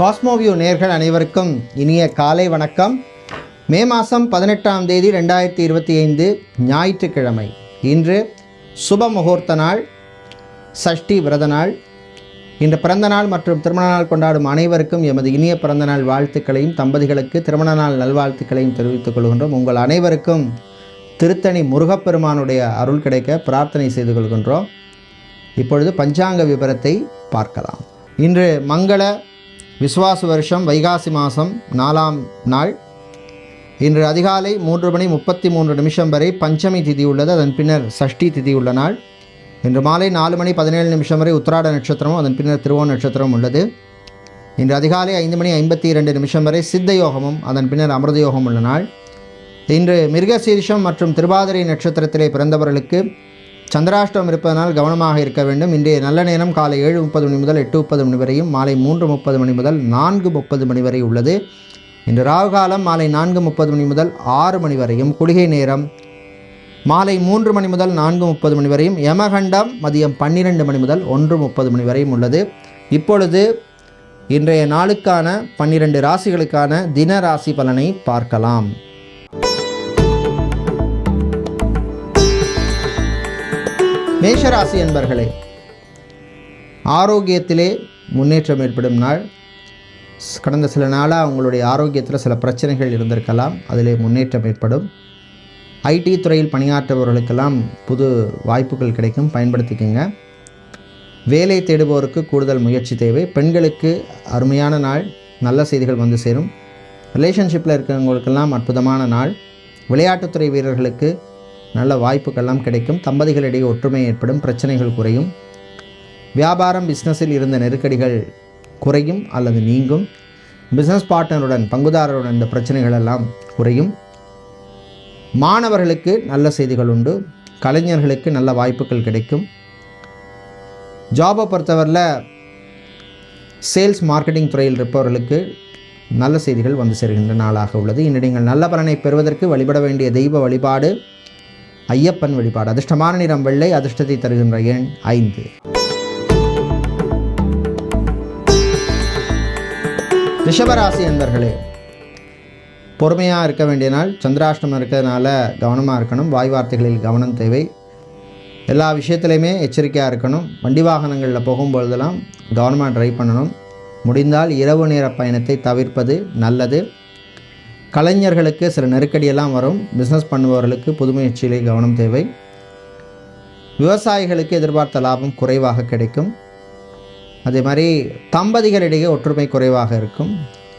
Cosmoview நேர்கள் அனைவருக்கும் இனிய காலை வணக்கம். மே மாதம் பதினெட்டாம் தேதி ரெண்டாயிரத்தி இருபத்தி ஐந்து ஞாயிற்றுக்கிழமை. இன்று சுப முகூர்த்த நாள் சஷ்டி விரத நாள். இன்று பிறந்த நாள் மற்றும் திருமண நாள் கொண்டாடும் அனைவருக்கும் எமது இனிய பிறந்த நாள் வாழ்த்துக்களையும் தம்பதிகளுக்கு திருமண நாள் நல்வாழ்த்துக்களையும் தெரிவித்துக் கொள்கின்றோம். உங்கள் அனைவருக்கும் திருத்தணி முருகப்பெருமானுடைய அருள் கிடைக்க பிரார்த்தனை செய்து கொள்கின்றோம். இப்பொழுது பஞ்சாங்க விவரத்தை பார்க்கலாம். இன்று மங்கள விஸ்வாச வருஷம் வைகாசி மாதம் நாலாம் நாள். இன்று அதிகாலை மூன்று மணி முப்பத்தி மூன்று நிமிஷம் வரை பஞ்சமி திதி உள்ளது. அதன் பின்னர் சஷ்டி திதி உள்ள நாள். இன்று மாலை நாலு மணி பதினேழு நிமிஷம் வரை உத்திராட நட்சத்திரமும் அதன் பின்னர் திருவோண நட்சத்திரமும் உள்ளது. இன்று அதிகாலை ஐந்து மணி ஐம்பத்தி இரண்டு நிமிஷம் வரை சித்த யோகமும் அதன் பின்னர் அமிர்த யோகம் உள்ள நாள். இன்று மிருகசீரிஷம் மற்றும் திருவாதிரை நட்சத்திரத்திலே பிறந்தவர்களுக்கு சந்திராஷ்டம் இருப்பதனால் கவனமாக இருக்க வேண்டும். இன்றைய நல்ல நேரம் காலை ஏழு முப்பது மணி முதல் எட்டு முப்பது மணி வரையும் மாலை மூன்று முப்பது மணி முதல் நான்கு முப்பது மணி வரை உள்ளது. இன்று ராகு காலம் மாலை நான்கு முப்பது மணி முதல் ஆறு மணி வரையும் குளிகை நேரம். மாலை மூன்று மணி முதல் நான்கு முப்பது மணி வரையும் யமகண்டம் மதியம் பன்னிரெண்டு மணி முதல் ஒன்று முப்பது மணி வரையும் உள்ளது. இப்பொழுது இன்றைய நாளுக்கான பன்னிரண்டு ராசிகளுக்கான தின ராசி பலனை பார்க்கலாம். மேஷராசி என்பர்களே ஆரோக்கியத்திலே முன்னேற்றம் ஏற்படும் நாள். கடந்த சில நாளாக உங்களுடைய ஆரோக்கியத்தில் சில பிரச்சனைகள் இருந்திருக்கலாம் அதிலே முன்னேற்றம் ஏற்படும். ஐடி துறையில் பணியாற்றுபவர்களுக்கெல்லாம் புது வாய்ப்புகள் கிடைக்கும் பயன்படுத்திக்கோங்க. வேலை தேடுபவருக்கு கூடுதல் முயற்சி தேவை. பெண்களுக்கு அருமையான நாள் நல்ல செய்திகள் வந்து சேரும். ரிலேஷன்ஷிப்பில் இருக்கிறவங்களுக்கெல்லாம் அற்புதமான நாள். விளையாட்டுத்துறை வீரர்களுக்கு நல்ல வாய்ப்புகள்லாம் கிடைக்கும். தம்பதிகளிடையே ஒற்றுமை ஏற்படும். பிரச்சனைகள் குறையும். வியாபாரம் பிஸ்னஸில் இருந்த நெருக்கடிகள் குறையும் அல்லது நீங்கும். பிஸ்னஸ் பார்ட்னருடன் பங்குதாரருடன் இந்த பிரச்சனைகள் எல்லாம் குறையும். மாணவர்களுக்கு நல்ல செய்திகள் உண்டு. கலைஞர்களுக்கு நல்ல வாய்ப்புகள் கிடைக்கும். ஜாபை பொறுத்தவரையில் சேல்ஸ் மார்க்கெட்டிங் துறையில் இருப்பவர்களுக்கு நல்ல செய்திகள் வந்து சேர்கின்ற நாளாக உள்ளது. இன்று நீங்கள் நல்ல பலனை பெறுவதற்கு வழிபட வேண்டிய தெய்வ வழிபாடு ஐயப்பன் வழிபாடு. அதிர்ஷ்டமான நிறம் வெள்ளை அதிர்ஷ்டத்தை தருகின்ற எண் ஐந்து. ரிஷபராசி என்பர்களே பொறுமையாக இருக்க வேண்டிய நாள் சந்திராஷ்டமம் இருக்கிறதுனால கவனமாக இருக்கணும். வாய் வார்த்தைகளில் கவனம் தேவை. எல்லா விஷயத்துலையுமே எச்சரிக்கையாக இருக்கணும். வண்டி வாகனங்களில் போகும்பொழுதெல்லாம் கவனமாக ட்ரைவ் பண்ணணும். முடிந்தால் இரவு நேர பயணத்தை தவிர்ப்பது நல்லது. கலைஞர்களுக்கு சில நெருக்கடியெல்லாம் வரும். பிஸ்னஸ் பண்ணுபவர்களுக்கு புதுமுயற்சியிலே கவனம் தேவை. விவசாயிகளுக்கு எதிர்பார்த்த லாபம் குறைவாக கிடைக்கும். அதே மாதிரி தம்பதிகளிடையே ஒற்றுமை குறைவாக இருக்கும்.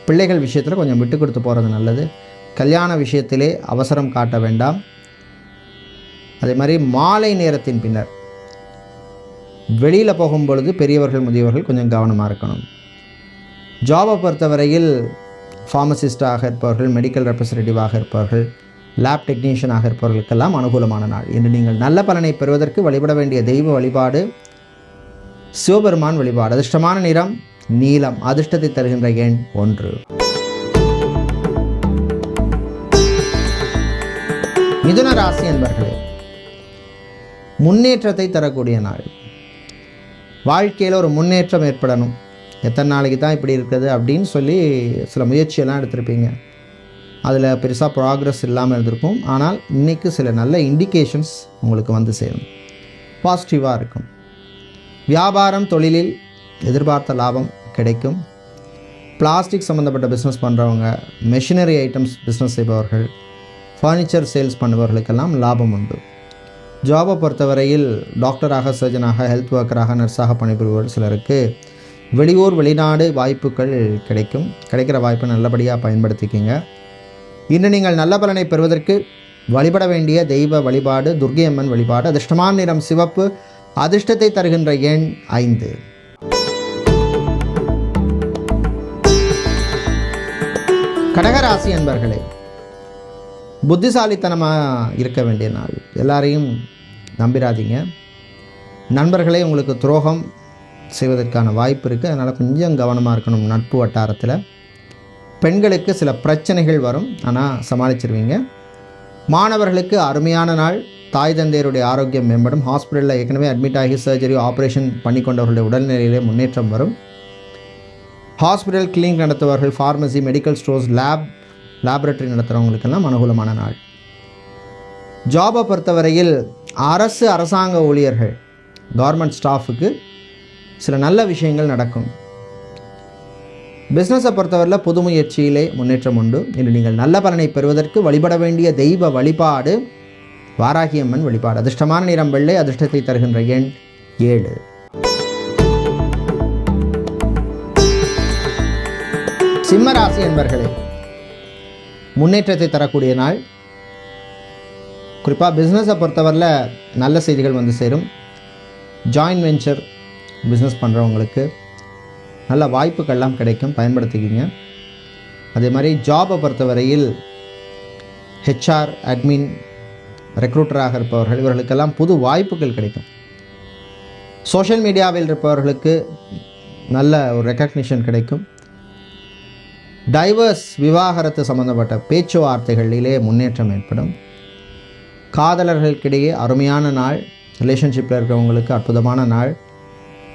பிள்ளைகள் விஷயத்தில் கொஞ்சம் விட்டு கொடுத்து போகிறது நல்லது. கல்யாண விஷயத்திலே அவசரம் காட்ட வேண்டாம். அதே மாதிரி மாலை நேரத்தின் பின்னர் வெளியில் போகும் பொழுது பெரியவர்கள் முதியவர்கள் கொஞ்சம் கவனமாக இருக்கணும். ஜாபை பொறுத்தவரையில் ஃபார்மசிஸ்டாக இருப்பவர்கள் மெடிக்கல் ரெப்ரசன்டேட்டிவாக இருப்பவர்கள் லேப் டெக்னீஷியனாக இருப்பவர்களுக்கெல்லாம் அனுகூலமான நாள். இன்று நீங்கள் நல்ல பலனை பெறுவதற்கு வழிபட வேண்டிய தெய்வ வழிபாடு சிவபெருமான் வழிபாடு. அதிர்ஷ்டமான நிறம் நீலம். அதிர்ஷ்டத்தை தருகின்ற எண் ஒன்று. மிதுன ராசி என்பர்களே முன்னேற்றத்தை தரக்கூடிய நாள். வாழ்க்கையில் ஒரு முன்னேற்றம் ஏற்படணும். எத்தனை நாளைக்கு தான் இப்படி இருக்குது அப்படின்னு சொல்லி சில முயற்சியெல்லாம் எடுத்திருப்பீங்க. அதில் பெருசாக ப்ராக்ரஸ் இல்லாமல் இருந்திருக்கும். ஆனால் இன்றைக்கு சில நல்ல இண்டிகேஷன்ஸ் உங்களுக்கு வந்து சேரும். பாசிட்டிவாக இருக்கும். வியாபாரம் தொழிலில் எதிர்பார்த்த லாபம் கிடைக்கும். பிளாஸ்டிக் சம்மந்தப்பட்ட பிஸ்னஸ் பண்ணுறவங்க மெஷினரி ஐட்டம்ஸ் பிஸ்னஸ் செய்பவர்கள் ஃபர்னிச்சர் சேல்ஸ் பண்ணுபவர்களுக்கெல்லாம் லாபம் உண்டு. ஜாபை பொறுத்தவரையில் டாக்டராக சர்ஜனாக ஹெல்த் ஒர்க்கராக நர்ஸாக பணிபுரிபவர் சிலருக்கு வெளியூர் வெளிநாடு வாய்ப்புகள் கிடைக்கும். கிடைக்கிற வாய்ப்பை நல்லபடியாக பயன்படுத்திக்கிங்க. இன்று நீங்கள் நல்ல பலனை பெறுவதற்கு வழிபட வேண்டிய தெய்வ வழிபாடு துர்கையம்மன் வழிபாடு அதிர்ஷ்டமான நிறம் சிவப்பு அதிர்ஷ்டத்தை தருகின்ற எண் ஐந்து. கடகராசி என்பர்களே புத்திசாலித்தனமாக இருக்க வேண்டிய நாள். எல்லாரையும் நம்பிராதீங்க. நண்பர்களே உங்களுக்கு துரோகம் செய்வதற்கான வாய்ப்பு இருக்குது அதனால் கொஞ்சம் கவனமாக இருக்கணும் நட்பு வட்டாரத்தில். பெண்களுக்கு சில பிரச்சனைகள் வரும். ஆனால் சமாளிச்சிருவீங்க. மாணவர்களுக்கு அருமையான நாள். தாய் தந்தையருடைய ஆரோக்கியம் மேம்படும். ஹாஸ்பிட்டலில் ஏற்கனவே அட்மிட் ஆகி சர்ஜரி ஆப்ரேஷன் பண்ணி கொண்டவர்களுடைய உடல்நிலையிலே முன்னேற்றம் வரும். Hospital clinic நடத்துபவர்கள் pharmacy medical stores lab laboratory நடத்துகிறவங்களுக்கெல்லாம் அனுகூலமான நாள். ஜாபை பொறுத்தவரையில் அரசு அரசாங்க ஊழியர்கள் கவர்மெண்ட் ஸ்டாஃபுக்கு சில நல்ல விஷயங்கள் நடக்கும். பிஸ்னஸை பொறுத்தவரையில் புது முயற்சியிலே முன்னேற்றம் உண்டு. இன்று நீங்கள் நல்ல பலனை பெறுவதற்கு வழிபட வேண்டிய தெய்வ வழிபாடு வாராகியம்மன் வழிபாடு. அதிர்ஷ்டமான நிறம் வெள்ளை அதிர்ஷ்டத்தை தருகின்ற எண் ஏழு. சிம்மராசி என்பர்களே முன்னேற்றத்தை தரக்கூடிய நாள். குறிப்பாக பிஸ்னஸை பொறுத்தவரையில் நல்ல செய்திகள் வந்து சேரும். ஜாயின்ட் வெஞ்சர் பிஸ்னஸ் பண்ணுறவங்களுக்கு நல்ல வாய்ப்புகள்லாம் கிடைக்கும் பயன்படுத்திக்கிங்க. அதே மாதிரி ஜாபை பொறுத்தவரையில் ஹெச்ஆர் அட்மின் ரெக்ரூட்டராக இருப்பவர்கள் இவர்களுக்கெல்லாம் புது வாய்ப்புகள் கிடைக்கும். சோஷியல் மீடியாவில் இருப்பவர்களுக்கு நல்ல ஒரு ரெக்கக்னிஷன் கிடைக்கும். டைவர்ஸ் விவாகரத்து சம்மந்தப்பட்ட பேச்சுவார்த்தைகளிலே முன்னேற்றம் ஏற்படும். காதலர்களுக்கிடையே அருமையான நாள் ரிலேஷன்ஷிப்பில் இருக்கிறவங்களுக்கு அற்புதமான நாள்.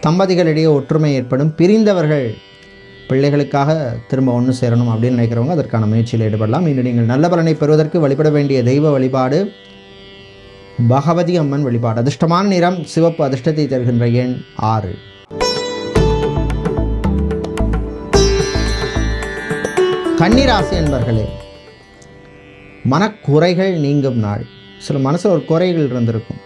தம்பதிகளிடையே ஒற்றுமை ஏற்படும். பிரிந்தவர்கள் பிள்ளைகளுக்காக திரும்ப ஒன்று சேரணும் அப்படின்னு நினைக்கிறவங்க அதற்கான முயற்சியில் ஈடுபடலாம். இன்று நீங்கள் நல்ல பலனை பெறுவதற்கு வழிபட வேண்டிய தெய்வ வழிபாடு பகவதி அம்மன் வழிபாடு. அதிர்ஷ்டமான நிறம் சிவப்பு அதிர்ஷ்டத்தை தருகின்ற எண் ஆறு. கன்னிராசி என்பர்களே மனக்குறைகள் நீங்கும் நாள். சில மனசில் ஒரு குறைகள் இருந்திருக்கும்.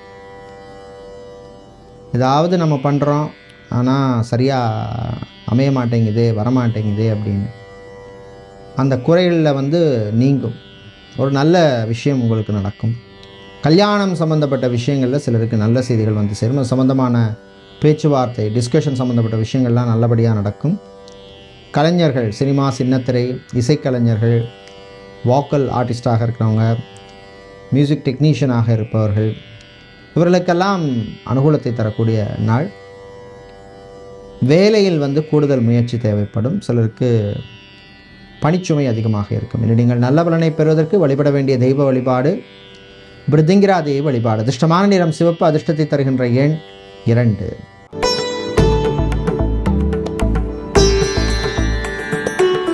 ஏதாவது நம்ம பண்ணுறோம் ஆனால் சரியாக அமைய மாட்டேங்குது வரமாட்டேங்குது அப்படின்னு. அந்த குறைகளில் வந்து நீங்கும். ஒரு நல்ல விஷயம் உங்களுக்கு நடக்கும். கல்யாணம் சம்மந்தப்பட்ட விஷயங்களில் சிலருக்கு நல்ல செய்திகள் வந்து சேரும். அது சம்மந்தமான பேச்சுவார்த்தை டிஸ்கஷன் சம்மந்தப்பட்ட விஷயங்கள்லாம் நல்லபடியாக நடக்கும். கலைஞர்கள் சினிமா சின்னத்திரை இசைக்கலைஞர்கள் வாக்கல் ஆர்டிஸ்டாக இருக்கிறவங்க மியூசிக் டெக்னீஷியனாக இருப்பவர்கள் இவர்களுக்கெல்லாம் அனுகூலத்தை தரக்கூடிய நாள். வேலையில் வந்து கூடுதல் முயற்சி தேவைப்படும். சிலருக்கு பணிச்சுமை அதிகமாக இருக்கும். இனி நீங்கள் நல்ல பலனை பெறுவதற்கு வழிபட வேண்டிய தெய்வ வழிபாடு பிருதிங்கிரா தெய்வ வழிபாடு. அதிர்ஷ்டமான நிறம் சிவப்பு அதிர்ஷ்டத்தை தருகின்ற எண் இரண்டு.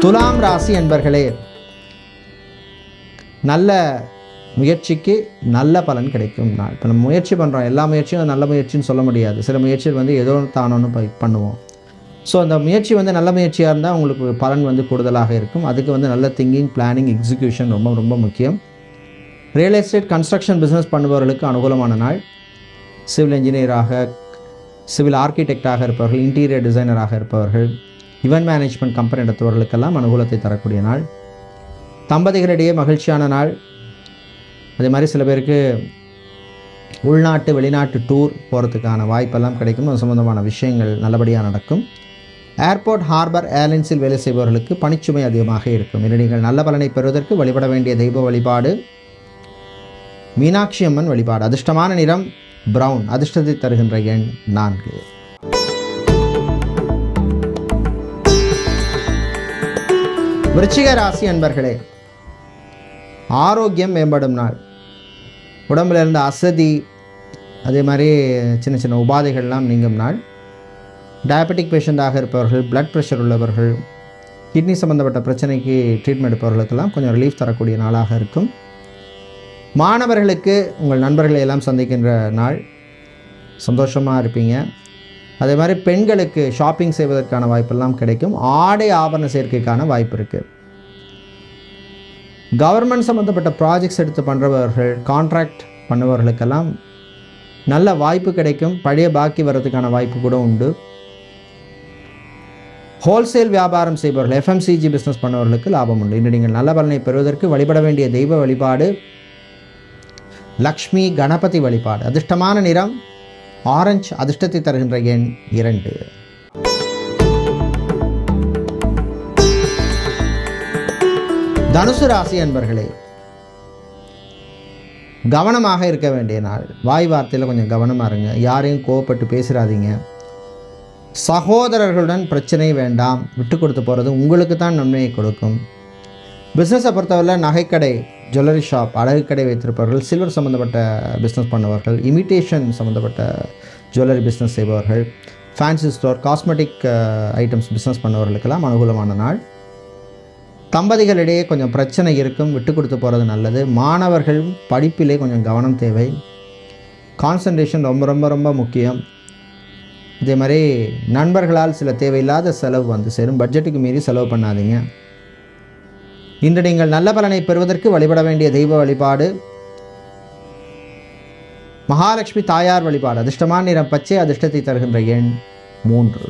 துலாம் ராசி என்பர்களே நல்ல முயற்சிக்கு நல்ல பலன் கிடைக்கும். நாள் இப்போ நம்ம முயற்சி பண்ணுறோம் எல்லா முயற்சியும் நல்ல முயற்சின்னு சொல்ல முடியாது. சில முயற்சிகள் வந்து ஏதோ தானோன்னு ப- பண்ணுவோம். ஸோ அந்த முயற்சி வந்து நல்ல முயற்சியாக இருந்தால் உங்களுக்கு பலன் வந்து கூடுதலாக இருக்கும். அதுக்கு வந்து நல்ல திங்கிங் பிளானிங் எக்ஸிக்யூஷன் ரொம்ப ரொம்ப முக்கியம். ரியல் எஸ்டேட் கன்ஸ்ட்ரக்ஷன் பிஸ்னஸ் பண்ணுபவர்களுக்கு அனுகூலமான நாள். சிவில் இன்ஜினியராக சிவில் ஆர்கிடெக்டாக இருப்பவர்கள் இன்டீரியர் டிசைனராக இருப்பவர்கள் இவென்ட் மேனேஜ்மெண்ட் கம்பெனி நடத்துபவர்களுக்கெல்லாம் அனுகூலத்தை தரக்கூடிய நாள். தம்பதிகளிடையே மகிழ்ச்சியான நாள். அதே மாதிரி சில பேருக்கு உள்நாட்டு வெளிநாட்டு டூர் போகிறதுக்கான வாய்ப்பெல்லாம் கிடைக்கும். அது சம்மந்தமான விஷயங்கள் நல்லபடியாக நடக்கும். ஏர்போர்ட் ஹார்பர் ஏர்லைன்ஸில் வேலை செய்பவர்களுக்கு பணிச்சுமை அதிகமாக இருக்கும். இன்று நீங்கள் நல்ல பலனை பெறுவதற்கு வழிபட வேண்டிய தெய்வ வழிபாடு மீனாட்சி அம்மன் வழிபாடு அதிர்ஷ்டமான நிறம் பிரவுன் அதிர்ஷ்டத்தை தருகின்ற எண் நான்கு. விருச்சிக ராசி அன்பர்களே ஆரோக்கியம் மேம்படும் நாள். உடம்புல இருந்த அசதி அதே மாதிரி சின்ன சின்ன உபாதைகள்லாம் நீங்கும் நாள் டயபெட்டிக் பேஷண்ட்டாக இருப்பவர்கள் பிளட் ப்ரெஷர் உள்ளவர்கள் கிட்னி சம்மந்தப்பட்ட பிரச்சனைக்கு ட்ரீட்மெண்ட் எடுப்பவர்களுக்கெல்லாம் கொஞ்சம் ரிலீஃப் தரக்கூடிய நாளாக இருக்கும். மாணவர்களுக்கு உங்கள் நண்பர்களை எல்லாம் சந்திக்கின்ற நாள். சந்தோஷமாக இருப்பீங்க. அதே மாதிரி பெண்களுக்கு ஷாப்பிங் செய்வதற்கான வாய்ப்பெல்லாம் கிடைக்கும். ஆடை ஆபரண சேர்க்கைக்கான வாய்ப்பு இருக்குது கவர்மெண்ட் சம்மந்தப்பட்ட ப்ராஜெக்ட்ஸ் எடுத்து பண்ணுறவர்கள் கான்ட்ராக்ட் பண்ணுபவர்களுக்கெல்லாம் நல்ல வாய்ப்பு கிடைக்கும் பழைய பாக்கி வர்றதுக்கான வாய்ப்பு கூட உண்டு. ஹோல்சேல் வியாபாரம் செய்பவர்கள் எஃப்எம்சிஜி பிஸ்னஸ் பண்ணவர்களுக்கு லாபம் உண்டு. இன்று நீங்கள் நல்ல பலனை பெறுவதற்கு வழிபட வேண்டிய தெய்வ வழிபாடு லக்ஷ்மி கணபதி வழிபாடு. அதிர்ஷ்டமான நிறம் ஆரஞ்சு அதிர்ஷ்டத்தை தருகின்ற எண் இரண்டு. தனுசு ராசி அன்பர்களே கவனமாக இருக்க வேண்டிய நாள். வாய் வார்த்தையில் கொஞ்சம் கவனமாக இருங்க. யாரையும் கோவப்பட்டு பேசுகிறாதீங்க சகோதரர்களுடன் பிரச்சனை வேண்டாம். விட்டு கொடுத்து போகிறது உங்களுக்கு தான் நன்மையை கொடுக்கும். பிஸ்னஸை பொறுத்தவரை நகைக்கடை ஜுவல்லரி ஷாப் அழகு கடை வைத்திருப்பவர்கள் சில்வர் சம்மந்தப்பட்ட பிஸ்னஸ் பண்ணுவார்கள் இமிட்டேஷன் சம்மந்தப்பட்ட ஜுவல்லரி பிஸ்னஸ் செய்பவர்கள் fancy store cosmetic items business பண்ணவர்களுக்கெல்லாம் அனுகூலமான நாள். தம்பதிகளிடையே கொஞ்சம் பிரச்சனை இருக்கும் விட்டு கொடுத்து போகிறது நல்லது. மாணவர்கள் படிப்பிலே கொஞ்சம் கவனம் தேவை. கான்சன்ட்ரேஷன் ரொம்ப ரொம்ப ரொம்ப முக்கியம். இதே மாதிரி நண்பர்களால் சில தேவையில்லாத செலவு வந்து சேரும். பட்ஜெட்டுக்கு மீறி செலவு பண்ணாதீங்க. இன்று நீங்கள் நல்ல பலனை பெறுவதற்கு வழிபட வேண்டிய தெய்வ வழிபாடு. மகாலட்சுமி தாயார் வழிபாடு. அதிர்ஷ்டமான நிறம் பச்சை அதிர்ஷ்டத்தை தருகின்ற எண் மூன்று.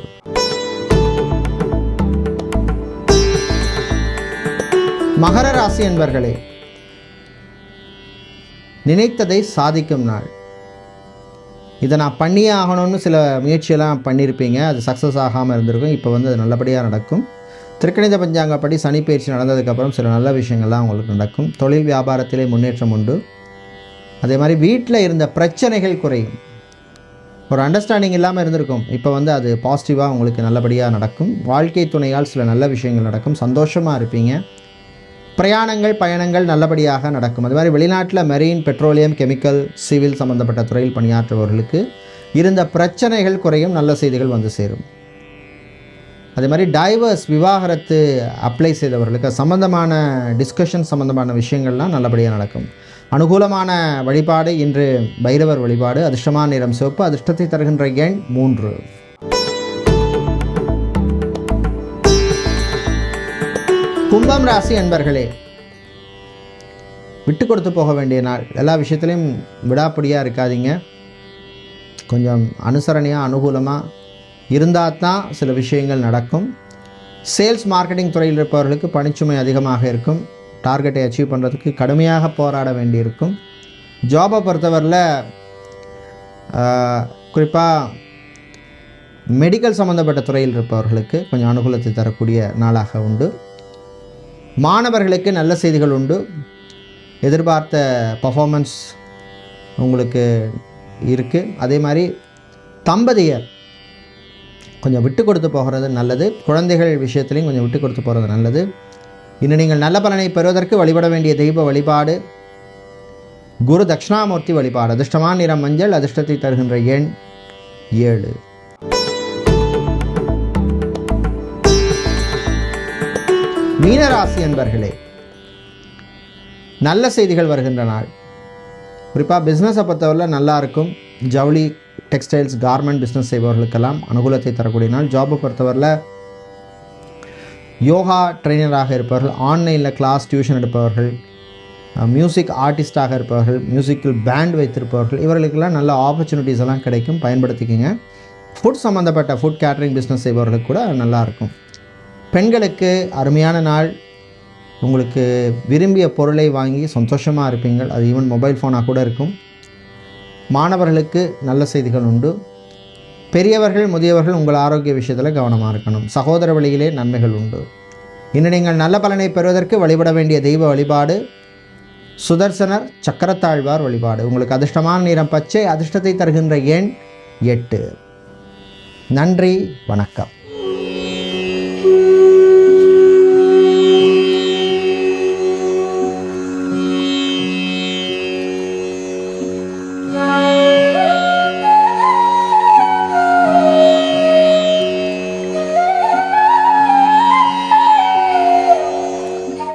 மகர ராசி என்பர்களே நினைத்ததை சாதிக்கும் நாள். இதை நான் பண்ணியே ஆகணும்னு சில முயற்சியெல்லாம் பண்ணியிருப்பீங்க. அது சக்ஸஸ் ஆகாமல் இருந்திருக்கும். இப்போ வந்து அது நல்லபடியாக நடக்கும். திருக்கணித பஞ்சாங்கப்படி சனி பயிற்சி நடந்ததுக்கப்புறம் சில நல்ல விஷயங்கள்லாம் உங்களுக்கு நடக்கும். தொழில் வியாபாரத்திலே முன்னேற்றம் உண்டு. அதே மாதிரி வீட்டில் இருந்த பிரச்சனைகள் குறையும். ஒரு அண்டர்ஸ்டாண்டிங் இல்லாமல் இருந்திருக்கும். இப்போ வந்து அது பாசிட்டிவாக உங்களுக்கு நல்லபடியாக நடக்கும். வாழ்க்கை துணையால் சில நல்ல விஷயங்கள் நடக்கும். சந்தோஷமாக இருப்பீங்க. பிரயாணங்கள் பயணங்கள் நல்லபடியாக நடக்கும். அது மாதிரி வெளிநாட்டில் மெரீன் பெட்ரோலியம் கெமிக்கல் சிவில் சம்பந்தப்பட்ட துறையில் பணியாற்றுபவர்களுக்கு இருந்த பிரச்சனைகள் குறையும் நல்ல செய்திகள் வந்து சேரும். அதே மாதிரி டைவர்ஸ் விவாகரத்து அப்ளை செய்தவர்களுக்கு சம்பந்தமான டிஸ்கஷன் சம்பந்தமான விஷயங்கள்லாம் நல்லபடியாக நடக்கும். அனுகூலமான வழிபாடு இன்று பைரவர் வழிபாடு அதிர்ஷ்டமான நிறம் சிவப்பு அதிர்ஷ்டத்தை தருகின்ற எண் மூன்று. கும்பம் ராசி அன்பர்களே விட்டு கொடுத்து போக வேண்டிய நாள். எல்லா விஷயத்துலையும் விடாப்படியாக இருக்காதீங்க. கொஞ்சம் அனுசரணையாக அனுகூலமாக இருந்தால் தான் சில விஷயங்கள் நடக்கும். சேல்ஸ் மார்க்கெட்டிங் துறையில் இருப்பவர்களுக்கு பணிச்சுமை அதிகமாக இருக்கும். டார்கெட்டை அச்சீவ் பண்ணுறதுக்கு கடுமையாக போராட வேண்டியிருக்கும். ஜாபை பொறுத்தவரையில் குறிப்பாக மெடிக்கல் சம்மந்தப்பட்ட துறையில் இருப்பவர்களுக்கு கொஞ்சம் அனுகூலத்தை தரக்கூடிய நாளாக உண்டு. மாணவர்களுக்கு நல்ல செய்திகள் உண்டு. எதிர்பார்த்த பர்ஃபார்மன்ஸ் உங்களுக்கு இருக்குது அதே மாதிரி தம்பதியர் கொஞ்சம் விட்டு கொடுத்து போகிறது நல்லது. குழந்தைகள் விஷயத்துலையும் கொஞ்சம் விட்டு கொடுத்து போகிறது நல்லது. இன்னும் நீங்கள் நல்ல பலனை பெறுவதற்கு வழிபட வேண்டிய தெய்வ வழிபாடு குரு தட்சிணாமூர்த்தி வழிபாடு அதிர்ஷ்டமான நிறம் மஞ்சள் அதிர்ஷ்டத்தை தருகின்ற எண் ஏழு. மீனராசி அன்பர்களே நல்ல செய்திகள் வருகின்ற நாள். குறிப்பாக பிஸ்னஸை பொறுத்தவரையில் நல்லா இருக்கும். ஜவுளி டெக்ஸ்டைல்ஸ் கார்மெண்ட் பிஸ்னஸ் செய்பவர்களுக்கெல்லாம் அனுகூலத்தை தரக்கூடிய நாள். ஜாபை பொறுத்தவரையில் யோகா ட்ரெயினராக இருப்பவர்கள் ஆன்லைனில் கிளாஸ் டியூஷன் எடுப்பவர்கள் மியூசிக் ஆர்டிஸ்டாக இருப்பவர்கள் மியூசிக்கல் பேண்ட் வைத்திருப்பவர்கள் இவர்களுக்கெல்லாம் நல்ல ஆப்பர்ச்சுனிட்டிஸ் எல்லாம் கிடைக்கும். பயன்படுத்திக்கிங்க. ஃபுட் சம்மந்தப்பட்ட ஃபுட் கேட்ரிங் பிஸ்னஸ் செய்பவர்களுக்கு கூட நல்லாயிருக்கும் பெண்களுக்கு அருமையான நாள். உங்களுக்கு விரும்பிய பொருளை வாங்கி சந்தோஷமாக இருப்பீங்கள். அது ஈவன் மொபைல் ஃபோனாக கூட இருக்கும். மாணவர்களுக்கு நல்ல செய்திகள் உண்டு. பெரியவர்கள் முதியவர்கள் உங்கள் ஆரோக்கிய விஷயத்தில் கவனமாக இருக்கணும். சகோதர வழியிலே நன்மைகள் உண்டு. இன்று நீங்கள் நல்ல பலனை பெறுவதற்கு வழிபட வேண்டிய தெய்வ வழிபாடு சுதர்சனர் சக்கரத்தாழ்வார் வழிபாடு. உங்களுக்கு அதிர்ஷ்டமான நிறம் பச்சை அதிர்ஷ்டத்தை தருகின்ற எண் எட்டு. நன்றி வணக்கம்.